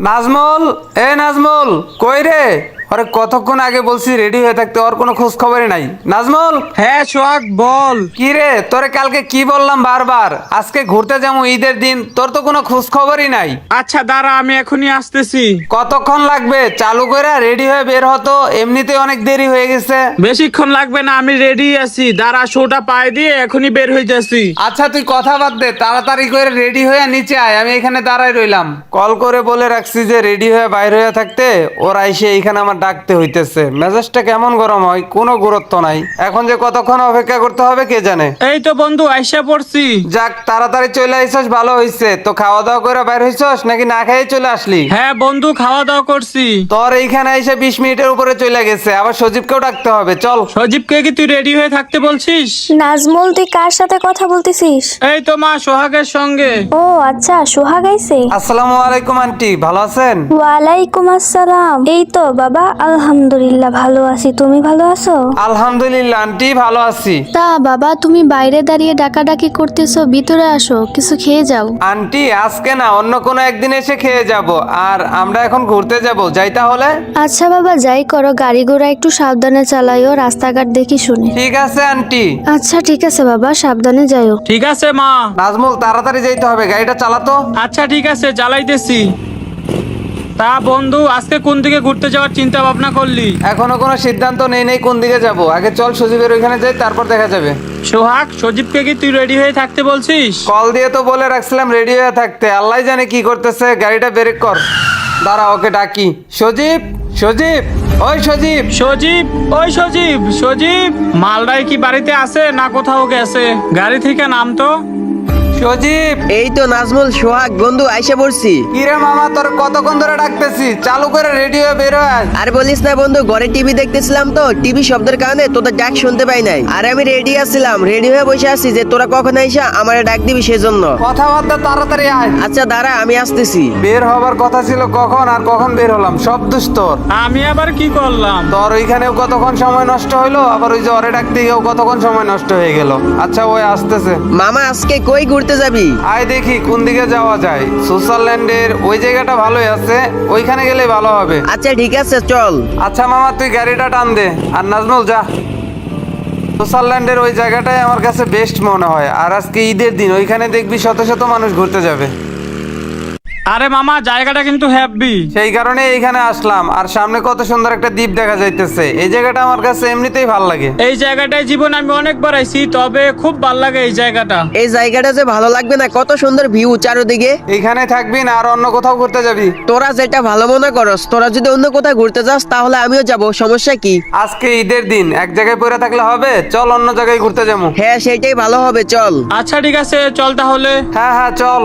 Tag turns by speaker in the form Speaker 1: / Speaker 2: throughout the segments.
Speaker 1: নাজমুল এ নাজমল কই রে? আরে কতক্ষণ আগে বলছি রেডি হয়ে থাকতে ওর কোনো খোঁজ খবরই নাই। নাজমুল!
Speaker 2: হ্যাঁ সোহাগ বল।
Speaker 1: কি রে তোরে কালকে কি বললাম বারবার? আজকে ঘুরতে যাব ঈদের দিন তোর তো কোনো খোঁজ খবরই নাই।
Speaker 2: আচ্ছা দাঁড়া আমি এখনই আসতেছি।
Speaker 1: কতক্ষণ লাগবে? চালু করে রেডি হয়ে বের হতো এমনিতে অনেক দেরি হয়ে গেছে।
Speaker 2: বেশিক্ষণ লাগবে না আমি রেডি আছি। দাঁড়া শোটা পায়ে দিয়ে এখনই বের হয়ে যাচ্ছি
Speaker 1: আচ্ছা তুই কথা বাদ দে তাড়াতাড়ি করে রেডি হয়ে নিচে আয় আমি এখানে দাঁড়াই রইলাম। কল করে বলে রাখছি যে রেডি হয়ে বাইরে হয়ে থাকতে ওরা এসে এখানে আমার ডাকতে হইতেছে। মেজাজটা কেমন গরম হয় কোনো গুরুত্ব নাই। এখন যে কতক্ষণ অপেক্ষা করতে হবে কে জানে?
Speaker 2: এই তো বন্ধু আইসা পড়ছি।
Speaker 1: যাক তাড়াতাড়ি চলে আইসস ভালো হইছে। তো খাওয়া দাওয়া করে বাইর হইছস নাকি না খেয়ে চলে আসলি?
Speaker 2: হ্যাঁ বন্ধু খাওয়া দাওয়া করছি।
Speaker 1: তোর এইখানে এসে বিশ মিনিটের উপরে চলে গেছে আবার সজীবকেও ডাকতে হবে চল।
Speaker 2: সজীবকে কি তুই রেডি হয়ে থাকতে বলছিস?
Speaker 3: নাজমুল তুই কার সাথে কথা বলতেছিস?
Speaker 2: এই তো মা সোহাগের সঙ্গে।
Speaker 3: ও আচ্ছা সোহাগ গাইছে
Speaker 1: আসসালামু আলাইকুম আন্টি ভালো আছেন?
Speaker 3: ওয়ালাইকুম আসসালাম। এই তো বাবা। আলহামদুলিল্লাহ ভালো আছি। তুমি ভালো আছো?
Speaker 1: আলহামদুলিল্লাহ আন্টি ভালো আছি।
Speaker 4: তা বাবা তুমি বাইরে দাঁড়িয়ে ডাকাডাকি করতেছো ভিতরে আসো কিছু খেয়ে যাও।
Speaker 1: আন্টি আজকে না অন্য কোনো একদিন এসে খেয়ে যাব আর আমরা এখন ঘুরতে যাব যাই তাহলে?
Speaker 4: আচ্ছা বাবা যাই করো গাড়ি ঘোড়া একটু সাবধানে চালাইও রাস্তাঘাট দেখি শুনে।
Speaker 1: ঠিক আছে আন্টি।
Speaker 4: আচ্ছা ঠিক আছে বাবা সাবধানে যাইও।
Speaker 2: ঠিক আছে মা।
Speaker 1: নাজমুল তাড়াতাড়ি যাইতে হবে গাড়িটা চালাতো।
Speaker 2: আচ্ছা ঠিক আছে চালাইতেছি তা বন্ধু আজকে কোন দিকে ঘুরতে যাওয়ার চিন্তা ভাবনা করলি?
Speaker 1: এখনও কোনো সিদ্ধান্ত নেই নেই কোন দিকে যাব। আগে চল সজীবের ওইখানে যাই তারপর দেখা যাবে।
Speaker 2: সোহাগ সজীবকে কি তুই রেডি হয়ে থাকতে বলছিস?
Speaker 1: কল দিয়ে তো বলে রাখছিলাম রেডি হয়ে থাকতে। আল্লাহ জানে কি করতেছে গাড়িটা ব্রেক কর। দাঁড়া ওকে ডাকি। সজীব সজীব ওই সজীব।
Speaker 2: সজীব ওই সজীব সজীব। মালদায় কি বাড়িতে আছে না কোথাও গেছে? গাড়ি থেকে নাম তো
Speaker 1: সজীব!
Speaker 5: এই তো নাজমুল সোহাগ বন্ধু আইসা পড়ছি।
Speaker 1: কিরে মামা তোর কতক্ষণ ধরে ডাকতেছি? চালু করে রেডি হয়ে বের হয়ে। আয়।
Speaker 5: আর বলিস না বন্ধু ঘরে টিভি দেখতেছিলাম তো টিভি শব্দের কারণে তোদের ডাক শুনতে পাই নাই। আর আমি রেডি আছিলাম রেডি হয়ে বসে আছি যে তোরা কখন আইসা আমার ডাক দিবি সেজন্য।
Speaker 1: কথাবার্তা তাড়াতাড়ি আয়।
Speaker 5: আচ্ছা দাঁড়া আমি আসতেছি।
Speaker 1: বের হবার কথা ছিল কখন আর কখন বের হলাম? সব দোষ তোর
Speaker 2: আমি আবার কি করলাম?
Speaker 1: তোর ওইখানেও কতক্ষণ সময় নষ্ট হইল? আবার ওই যে অরে ডাকতে গিয়েও কতক্ষণ সময় নষ্ট হয়ে গেল? আচ্ছা ওই আসতেছে।
Speaker 5: মামা আজকে কই ঘুরতে যাবি?
Speaker 1: আয় দেখি কোন দিকে যাওয়া যায়। সুইজারল্যান্ডের ওই জায়গাটা ভালোই আছে ওইখানে গেলে ভালো হবে।
Speaker 5: আচ্ছা ঠিক আছে চল।
Speaker 1: আচ্ছা মামা তুই গাড়িটা টান দে। আর নাজমুল যা। সুইজারল্যান্ডের ওই জায়গাটাই আমার কাছে বেস্ট মনে হয়। আর আজকে ঈদের দিন ওইখানে দেখবি শত শত মানুষ ঘুরতে যাবে।
Speaker 2: আরে মামা জায়গাটা কিন্তু হ্যাপি
Speaker 1: সেই কারণে এইখানে আসলাম। আর সামনে কত সুন্দর একটা দ্বীপ দেখা যাইতেছে। এই জায়গাটা আমার কাছে এমনিতেই ভালো লাগে।
Speaker 2: এই জায়গাটায় জীবন আমি অনেকবার আইছি তবে খুব ভালো লাগে এই জায়গাটা।
Speaker 5: এই জায়গাটা যে ভালো লাগবে না কত সুন্দর ভিউ চারোদিকে।
Speaker 1: এখানে থাকবি না আর অন্য কোথাও ঘুরতে যাবি।
Speaker 5: তোরা যেটা ভালো মনে করস তোরা যদি অন্য কোথাও ঘুরতে যাস তাহলে আমিও যাব সমস্যা কি?
Speaker 1: আজকে ঈদের দিন এক জায়গায় পড়ে থাকলে হবে? চল অন্য জায়গায় ঘুরতে যাব।
Speaker 5: হ্যাঁ সেইটাই ভালো হবে চল।
Speaker 2: আচ্ছা ঠিক আছে চল তাহলে।
Speaker 1: হ্যাঁ হ্যাঁ চল।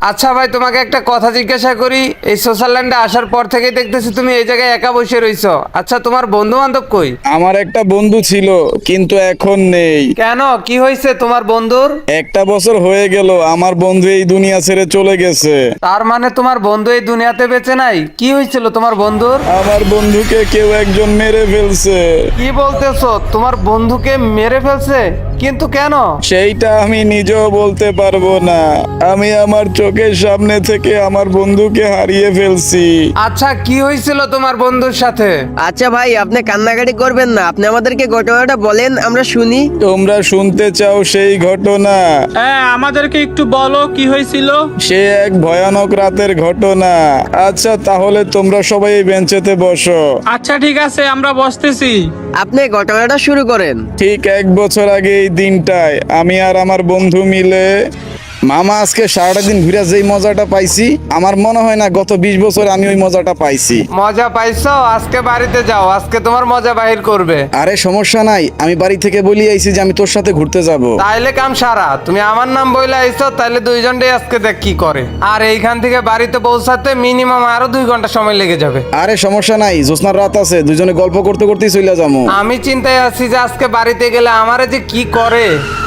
Speaker 1: আচ্ছা ভাই তোমাকে একটা কথা জিজ্ঞাসা করি। এই সুইজারল্যান্ডে আসার পর থেকেই দেখতেছি তুমি এই জায়গায় একা বসে রইছো। আচ্ছা তোমার বন্ধু বান্ধব কই?
Speaker 6: আমার একটা বন্ধু ছিল কিন্তু এখন নেই।
Speaker 1: কেন? কি হয়েছে তোমার বন্ধুর?
Speaker 6: একটা বছর হয়ে গেল আমার বন্ধু এই দুনিয়া ছেড়ে চলে গেছে।
Speaker 1: তার মানে তোমার বন্ধু এই দুনিয়াতে বেঁচে নাই? কি হয়েছিল তোমার বন্ধুর?
Speaker 6: আমার বন্ধুকে কেউ একজন মেরে ফেলছে।
Speaker 1: কি বলতেছো? তোমার বন্ধুকে মেরে ফেলছে? কিন্তু কেন?
Speaker 6: সেইটা আমি নিজেও বলতে পারব না। আমি আমার চোখের সামনে থেকে আমার বন্ধুকে হারিয়ে ফেলছি।
Speaker 1: আচ্ছা কি হয়েছিল তোমার বন্ধুর সাথে?
Speaker 5: আচ্ছা ভাই আপনি কান্নাকাটি করবেন না। আপনি আমাদেরকে ঘটনাটা বলেন আমরা শুনি।
Speaker 6: তোমরা শুনতে চাও সেই ঘটনা?
Speaker 2: হ্যাঁ আমাদেরকে একটু বলো কি হয়েছিল?
Speaker 6: সে এক ভয়ানক রাতের ঘটনা। আচ্ছা তাহলে তোমরা সবাই এই বেঞ্চেতে বসো।
Speaker 2: আচ্ছা ঠিক আছে আমরা বসতেছি।
Speaker 5: আপনি ঘটনাটা শুরু করেন।
Speaker 6: ঠিক এক বছর আগে এই দিনটায় আমি আর আমার বন্ধু মিলে মামা আজকে সারাটা দিন ঘুরে যেই মজাটা পাইছি আমার মনে হয় না গত বিশ বছর আমি ওই মজাটা পাইছি।
Speaker 1: মজা পাইছো? আজকে বাড়িতে যাও আজকে তোমার মজা বাহির করবে।
Speaker 6: আরে সমস্যা নাই আমি বাড়ি থেকে বলি আইছি যে আমি তোর সাথে ঘুরতে যাব।
Speaker 1: তাইলে কাম সারা তুমি আমার নাম বইলে আইছো তাইলে দুইজনটাই আজকে দেখ কি করে। আর এইখান থেকে বাড়িতে পৌঁছাতে মিনিমাম আরও দুই ঘণ্টা সময় লেগে যাবে।
Speaker 6: আরে সমস্যা নাই জ্যোৎস্নার রাত আছে দুজনে গল্প করতে করতেই চলে যাব
Speaker 1: আমি চিন্তায় আছি যে আজকে বাড়িতে গেলে আমারে যে কি করে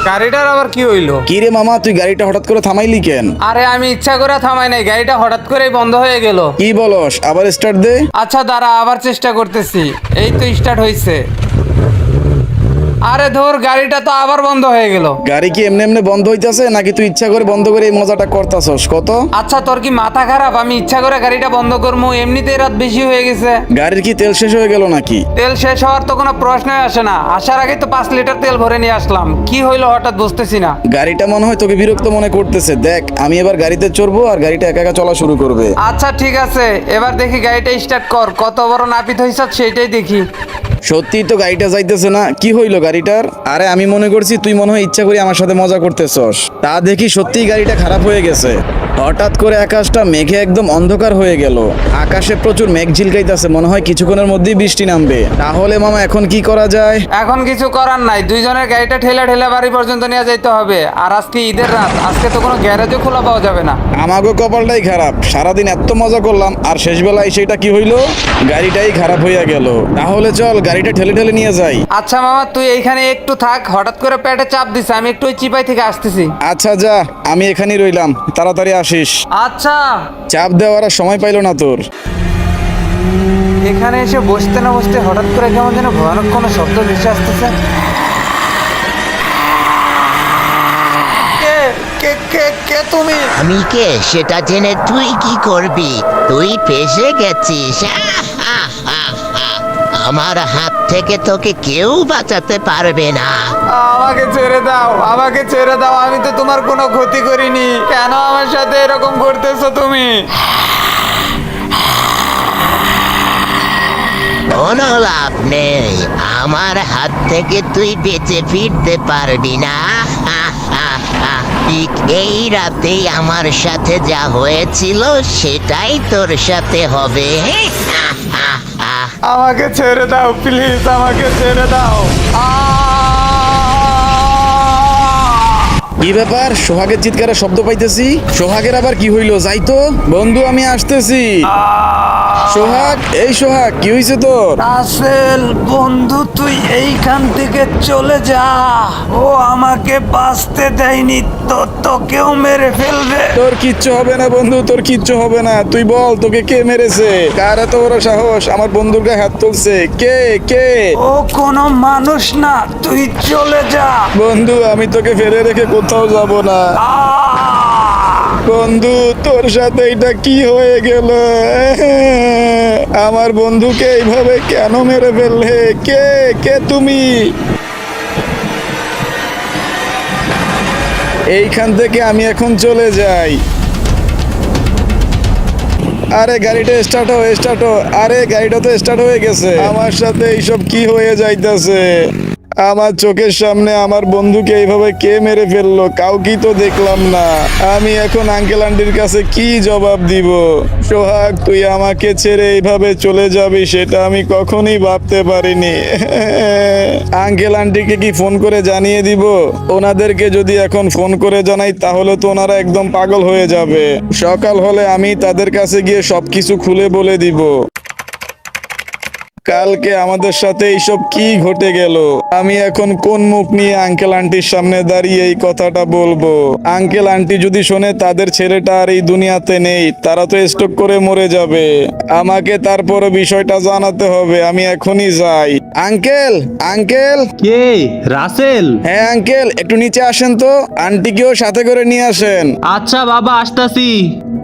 Speaker 1: গাড়িটার আবার কি হইল?
Speaker 6: কি রে মামা তুই গাড়িটা হঠাৎ করে থামাইলি কেন?
Speaker 1: আরে আমি ইচ্ছা করে থামাই নাই গাড়িটা হঠাৎ করে বন্ধ হয়ে গেল।
Speaker 6: কি বলস? আবার স্টার্ট দে।
Speaker 1: আচ্ছা দাঁড়া আবার চেষ্টা করতেছি। এই তো স্টার্ট হয়েছে আরে ধর গাড়িটা তো আবার বন্ধ হয়ে গেল।
Speaker 6: গাড়ি কি এমনি এমনি বন্ধ হইতাছে নাকি তুই ইচ্ছা করে বন্ধ করে এই মজাটা করতাছস? কত?
Speaker 1: আচ্ছা তোর কি মাথা খারাপ? আমি ইচ্ছা করে গাড়িটা বন্ধ করব এমনিতেই রাত বেশি হয়ে গেছে।
Speaker 6: গাড়ির কি তেল শেষ হয়ে গেল নাকি?
Speaker 1: তেল শেষ হওয়ার তো কোনো প্রশ্নই আসে না। আসার আগে তো পাঁচ লিটার তেল ভরে নিয়ে আসলাম। কি হইল হঠাৎ বুঝতেছি না।
Speaker 6: গাড়িটা মনে হয় তোকে বিরক্ত মনে করতেছে। দেখ আমি এবার গাড়িতে চড়বো আর গাড়িটা একা একা চলা শুরু করবে।
Speaker 1: আচ্ছা ঠিক আছে। এবার দেখি গাড়িটা স্টার্ট কর। কত বড় নাপিত হইছ সেটাই দেখি।
Speaker 6: সত্যি তো গাড়িটা যাইতেছে না। কি হইল গাড়িটার, আরে আমি মনে করছি তুই মনে হয় ইচ্ছা করি আমার সাথে মজা করতেছস। তা দেখি সত্যিই গাড়িটা খারাপ হয়ে গেছে। হঠাৎ করে আকাশটা মেঘে একদম অন্ধকার হয়ে গেল। আকাশে প্রচুর মেঘ ঝিলকাইতেছে মনে হয় কিছুক্ষণের মধ্যেই বৃষ্টি নামবে। তাহলে মামা এখন কি করা যায়?
Speaker 1: এখন কিছু করার নাই। দুইজনের গাড়িটা ঠেলা ঠেলা বাড়ি পর্যন্ত নিয়ে যাইতে হবে। আর আজকে ঈদের রাত আজকে তো কোনো গ্যারেজও খোলা পাওয়া যাবে না।
Speaker 6: আমাগো কপালটাই খারাপ। সারাদিন এত মজা করলাম আর শেষ বেলায় সেটা কি হইল? গাড়িটাই খারাপ হইয়া গেল। তাহলে চল গাড়িটা ঠেলে ঠেলে নিয়ে যাই।
Speaker 1: আচ্ছা মামা তুই এইখানে একটু থাক। হঠাৎ করে পেটে চাপ দিছে। আমি একটু ওই চিপাই থেকে আসতেছি।
Speaker 6: আচ্ছা যা। আমি এখানেই রইলাম। তাড়াতাড়ি আসিস।
Speaker 1: আচ্ছা।
Speaker 6: চাপ দেওয়ার আর সময় পাইলো না তোর।
Speaker 1: এখানে এসে বসতে না বসতে হঠাৎ করে কেমন যেন ভয়ানক কোনো শব্দ ভেসে আসতেছে। কে কে কে কে তুমি?
Speaker 7: আমি কে? সেটা জেনে তুই কি করবি? তুই ফেসে গেছিস আমার হাত থেকে তোকে কেউ বাঁচাতে পারবে না।
Speaker 1: আমাকে ছেড়ে দাও আমাকে ছেড়ে দাও আমি তো তোমার কোনো ক্ষতি করিনি। কেন আমার সাথে এরকম করতেছো তুমি?
Speaker 7: কোনো লাভ নেই আমার হাত থেকে তুই বেঁচে ফিরতে পারবি না। ঠিক এই রাতেই আমার সাথে যা হয়েছিল সেটাই তোর সাথে হবে।
Speaker 1: আমাকে ছেড়ে দাও প্লিজ আমাকে ছেড়ে দাও।
Speaker 6: কি ব্যাপার? সোহাগের চিৎকারে শব্দ পাইতেছি? সোহাগের আবার কি হইল? যাই তো। বন্ধু আমি আসতেছি। সোহাগ এই সোহাগ কি হইছে তোর?
Speaker 1: রাসেল বন্ধু তুই এইখান থেকে চলে যা। ও আমাকে বাঁচতে দেয়নি তো তোকেও মেরে ফেলবে।
Speaker 6: তোর কিচ্ছু হবে না বন্ধু তোর কিচ্ছু হবে না। তুই বল তোকে কে মেরেছে? কার এত বড় সাহস? আমার বন্ধুর গায়ে হাত তুলছে। কে? কে?
Speaker 1: ও কোনো মানুষ না তুই চলে যা।
Speaker 6: বন্ধু আমি তোকে ফেলে রেখে কোথাও যাব না। বন্ধু তোর সাথে এটা কি হয়ে গেল? আমার বন্ধুকে এইভাবে কেন মেরে ফেললে? কে? কে তুমি? এইখান থেকে আমি এখন চলে যাই। আরে, গাড়িটা স্টার্ট হো স্টার্ট হো আরে, গাড়িটা তো স্টার্ট হয়ে গেছে। আমার সাথে এইসব কি হয়ে যাইতাছে? আমার চোখের সামনে আমার বন্ধুকে এইভাবে কে মেরে ফেলল? কাউকেই তো দেখলাম না। আমি এখন আঙ্কেল আন্টির কাছে কি জবাব দিব? সোহাগ, তুই আমাকে ছেড়ে এইভাবে চলে যাবি সেটা আমি কখনই ভাবতে পারিনি। আঙ্কেল আন্টিকে কি ফোন করে জানিয়ে দিব? ওনাদেরকে যদি এখন ফোন করে জানাই, তাহলে তো ওনারা একদম পাগল হয়ে যাবে। সকাল হলে আমি তাদের কাছে গিয়ে সবকিছু খুলে বলে দিব। কালকে আমাদের সাথে এইসব কি ঘটে গেল? আমি এখন কোন মুখ নিয়ে আঙ্কেল আন্টির সামনে দাঁড়িয়ে এই কথাটা বলব? আঙ্কেল আন্টি যদি শোনে তাদের ছেলেটা আর এই দুনিয়াতে নেই তারা তো স্টক করে মরে যাবে। আমাকে তারপরে বিষয়টা জানাতে হবে আমি এখনই যাই। Uncle uncle.
Speaker 2: কে? রাসেল?
Speaker 6: হ্যাঁ আঙ্কেল একটু নিচে আসেন তো। আন্টিকেও সাথে করে নিয়ে আসেন।
Speaker 2: আচ্ছা বাবা আসতাছি।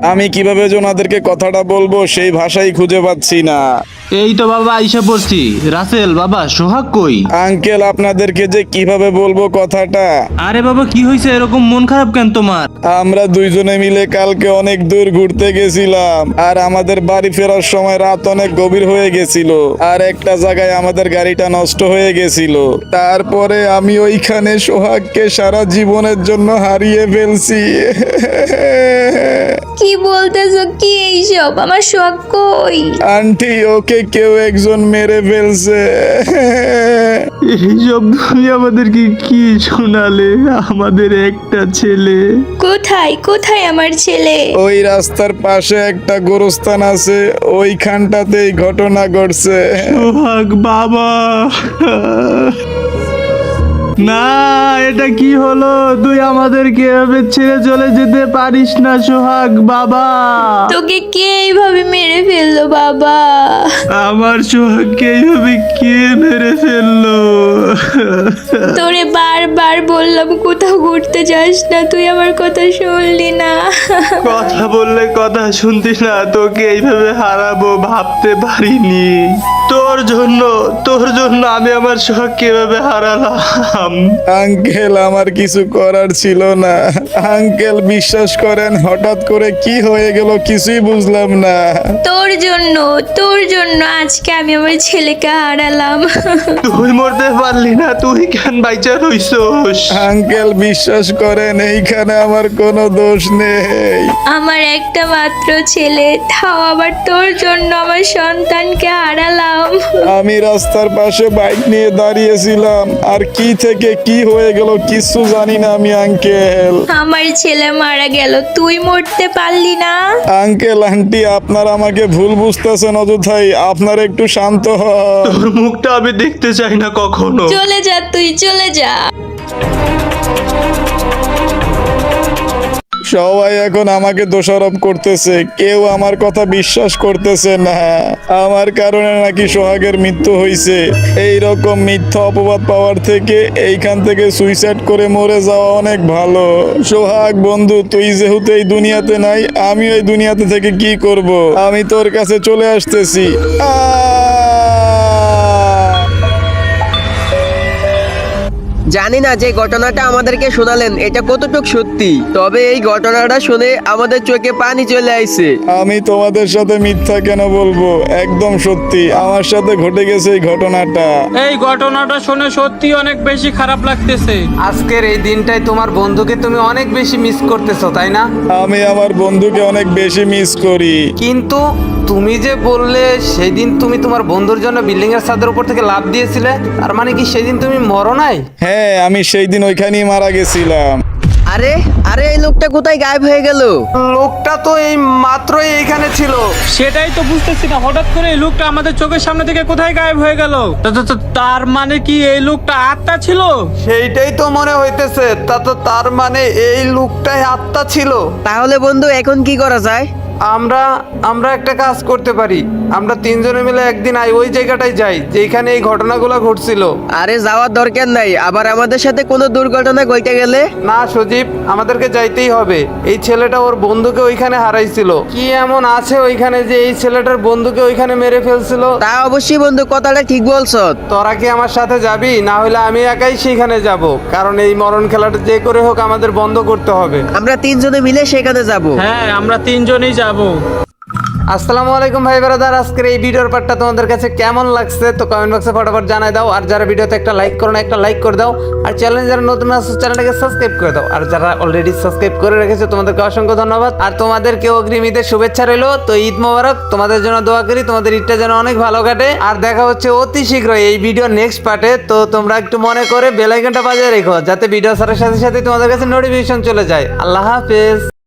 Speaker 6: আমি কীভাবে যে ওনাদেরকে কথাটা বলব সেই ভাষাই খুঁজে পাচ্ছি না।
Speaker 2: এই তো বাবা আইসা পড়ছি। রাসেল বাবা সোহাগ কই?
Speaker 6: আঙ্কেল আপনাদেরকে যে কীভাবে বলব কথাটা?
Speaker 2: আরে বাবা কি হয়েছে এরকম মন খারাপ কেন তোমার?
Speaker 6: আমরা দুইজনে মিলে কালকে অনেক দূর ঘুরতে গেছিলাম আর আমাদের বাড়ি ফেরার সময় রাত অনেক গভীর হয়ে গেছিল আর একটা জায়গায় আমাদের গাড়িটা নষ্ট হয়ে গেছিল। তারপরে আমি ওইখানে সোহাগকে সারা জীবনের জন্য হারিয়ে ফেলছি।
Speaker 3: কি বলতেছো? কি এইসব? আমার শখ কই?
Speaker 6: আন্টি ওকে কেউ একজন মেরে ফেলছে।
Speaker 2: এইসব তুমি আমাদেরকে কি শোনালে? আমাদের একটা ছেলে।
Speaker 3: কোথায়? কোথায় আমার ছেলে?
Speaker 6: ওই রাস্তার পাশে একটা গোরস্থান আছে ওইখানটাতেই ঘটনা ঘটছে।
Speaker 2: সোহাগ বাবা!
Speaker 8: না এটা কি হলো? তুই আমাদেরকে এভাবে ছেড়ে চলে যেতে পারিস না সোহাগ বাবা।
Speaker 3: তোকে কে এইভাবে মেরে ফেলল বাবা?
Speaker 8: আমার সোহাগকে এইভাবে কে মেরে ফেলল?
Speaker 3: তোরে বারবার বললাম কোথাও ঘুরতে যাস না তুই আমার কথা শুনলি না।
Speaker 8: কথা বললে কথা শুনতি না তোকে এইভাবে হারাবো ভাবতে পারিনি। তোর জন্য তোর জন্য আমি আমার সোহাগকে এভাবে হারালাম।
Speaker 6: আঙ্কেল আমার কিছু করার ছিল না। আঙ্কেল বিশ্বাস করেন হঠাৎ করে কি হয়ে গেল কিছুই বুঝলাম না।
Speaker 3: তোর জন্য তোর জন্য আজকে আমি আমার ছেলেকে হারালাম।
Speaker 8: তুই মরতে পারলি না তুই কেন বাইচা রইছস?
Speaker 6: আঙ্কেল বিশ্বাস করেন এইখানে আমার কোনো দোষ নেই।
Speaker 3: আমার একটা মাত্র ছেলে তাও আবার তোর জন্য আমার সন্তানকে হারালাম।
Speaker 6: আমি রাস্তার পাশে বাইক নিয়ে দাঁড়িয়েছিলাম আর কি থেকে কি হয়ে গেল কিছু জানি না আমি আঙ্কেল।
Speaker 3: আমার ছেলে মারা গেল তুই মরতে পারলি না।
Speaker 6: আঙ্কেল আন্টি আপনারা আমাকে ভুল বুঝতেছেন অযথাই আপনারা একটু শান্ত হন।
Speaker 8: তোর মুখটা আমি দেখতে চাই না কখনো।
Speaker 3: চলে যা তুই চলে যা।
Speaker 6: সবাই এখন আমাকে দোষারোপ করতেছে। কেউ আমার কথা বিশ্বাস করতেছে না। আমার কারণে নাকি সোহাগের মৃত্যু হয়েছে এই রকম মিথ্যা অপবাদ পাওয়ার থেকে এইখান থেকে সুইসাইড করে মরে যাওয়া অনেক ভালো। সোহাগ, বন্ধু, তুই যেহেতু এই দুনিয়াতে নাই আমি এই দুনিয়াতে থেকে কি করব? আমি তোর কাছে চলে আসতেছি!
Speaker 5: জানি না যে ঘটনাটা আমাদেরকে শোনালেন এটা কতটুক সত্যি। তবে এই ঘটনাটা শুনে আমাদের চোখে পানি চলে আইছে।
Speaker 6: আমি তোমাদের সাথে মিথ্যা কেন বলব? একদম সত্যি আমার সাথে ঘটে গেছে এই ঘটনাটা।
Speaker 8: এই ঘটনাটা শুনে সত্যি অনেক বেশি খারাপ লাগতেছে।
Speaker 1: আজকের এই দিনটাই তোমার বন্ধুকে তুমি অনেক বেশি মিস করতেছো তাই না?
Speaker 6: আমি আমার বন্ধুকে অনেক বেশি মিস করি।
Speaker 1: কিন্তু তুমি যে বললে সেদিন তুমি তোমার বন্ধুর জন্য বিল্ডিং এর ছাদের উপর থেকে লাভ দিয়েছিলে তার মানে কি সেদিন তুমি মরো নাই?
Speaker 6: হ্যাঁ আমি সেই দিন ওইখানেই মারা গেছিলাম।
Speaker 5: আরে আরে এই লোকটা কোথায় গায়েব হয়ে গেল?
Speaker 1: লোকটা তো এই মাত্রই এইখানে ছিল।
Speaker 8: সেটাই তো বুঝতেছি না হঠাৎ করে এই লোকটা আমাদের চোখের সামনে থেকে কোথায় গায়েব হয়ে গেল? তা- তা- তা- তার মানে কি এই লোকটা আত্মা ছিল?
Speaker 1: সেইটাই তো মনে হইতেছে তা তো তার মানে এই লোকটাই আত্মা ছিল।
Speaker 5: তাহলে বন্ধু এখন কি করা যায়?
Speaker 1: আমরা আমরা একটা কাজ করতে পারি। আমরা তিনজনে মিলে একদিন আই ওই জায়গাটায় যাই যেখানে এই ঘটনাগুলো ঘটছিল।
Speaker 5: আরে যাওয়ার দরকার নাই। আবার আমাদের সাথে কোনো দুর্ঘটনা ঘটে গেলে?
Speaker 1: না সজীব আমাদেরকে যাইতেই হবে। এই ছেলেটা ওর বন্ধুকে ওইখানে হারাইছিল। কি এমন আছে ওইখানে যে এই ছেলেটার বন্ধুকে ওইখানে মেরে ফেলছিল?
Speaker 5: তা অবশ্যই বন্ধু কথাটা ঠিক বলছ।
Speaker 1: তোরা কি আমার সাথে যাবি? না হলে আমি একাই সেখানে যাব। কারণ এই মরণ খেলাটা যে করে হোক আমাদের বন্ধ করতে হবে।
Speaker 5: আমরা তিনজনে মিলে সেখানে যাব।
Speaker 8: হ্যাঁ আমরা তিনজনই যাব।
Speaker 1: আসসালামু আলাইকুম ভাই ব্রাদার, আজকের এই ভিডিওর পার্টটা তোমাদের কাছে কেমন লাগছে তো কমেন্ট বক্সে ফটাফট জানাই দাও। আর যারা ভিডিওতে একটা লাইক করো না, একটা লাইক করে দাও। আর চ্যানেল যারা নতুন আসছে চ্যানেলটাকে সাবস্ক্রাইব করে দাও। আর যারা অলরেডি সাবস্ক্রাইব করে রেখেছো, তোমাদেরকে অসংখ্য ধন্যবাদ। আর তোমাদেরকে অগ্রিম ঈদের শুভেচ্ছা রইল। তো ঈদ মোবারক। তোমাদের জন্য দোয়া করি, তোমাদের ঈদটা যেন অনেক ভালো কাটে। আর দেখা হচ্ছে অতি শীঘ্রই এই ভিডিও নেক্সট পার্টে তো তোমরা একটু মনে করে বেল আইকনটা বাজিয়ে রেখো, যাতে ভিডিও সারার সাথে সাথে তোমাদের কাছে নোটিফিকেশন চলে যায়। আল্লাহ হাফেজ।